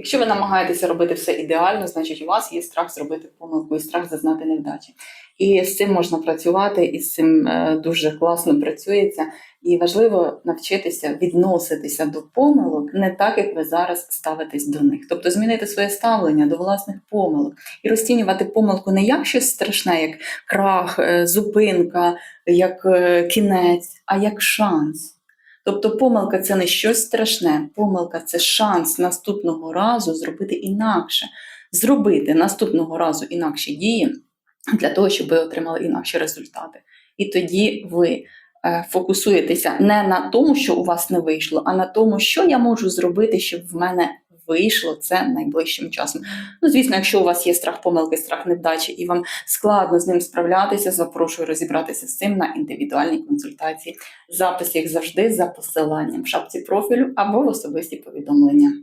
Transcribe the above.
Якщо ви намагаєтеся робити все ідеально, значить у вас є страх зробити помилку і страх зазнати невдачі. І з цим можна працювати, і з цим е, дуже класно працюється. І важливо навчитися відноситися до помилок не так, як ви зараз ставитесь до них. Тобто змінити своє ставлення до власних помилок і розцінювати помилку не як щось страшне, як крах, е, зупинка, як е, кінець, а як шанс. Тобто помилка це не щось страшне, помилка це шанс наступного разу зробити інакше, зробити наступного разу інакші дії для того, щоб ви отримали інакші результати. І тоді ви е, фокусуєтеся не на тому, що у вас не вийшло, а на тому, що я можу зробити, щоб в мене вийшло це найближчим часом. Ну, звісно, якщо у вас є страх помилки, страх невдачі, і вам складно з ним справлятися, запрошую розібратися з цим на індивідуальній консультації. Запис, як завжди, за посиланням в шапці профілю або в особисті повідомлення.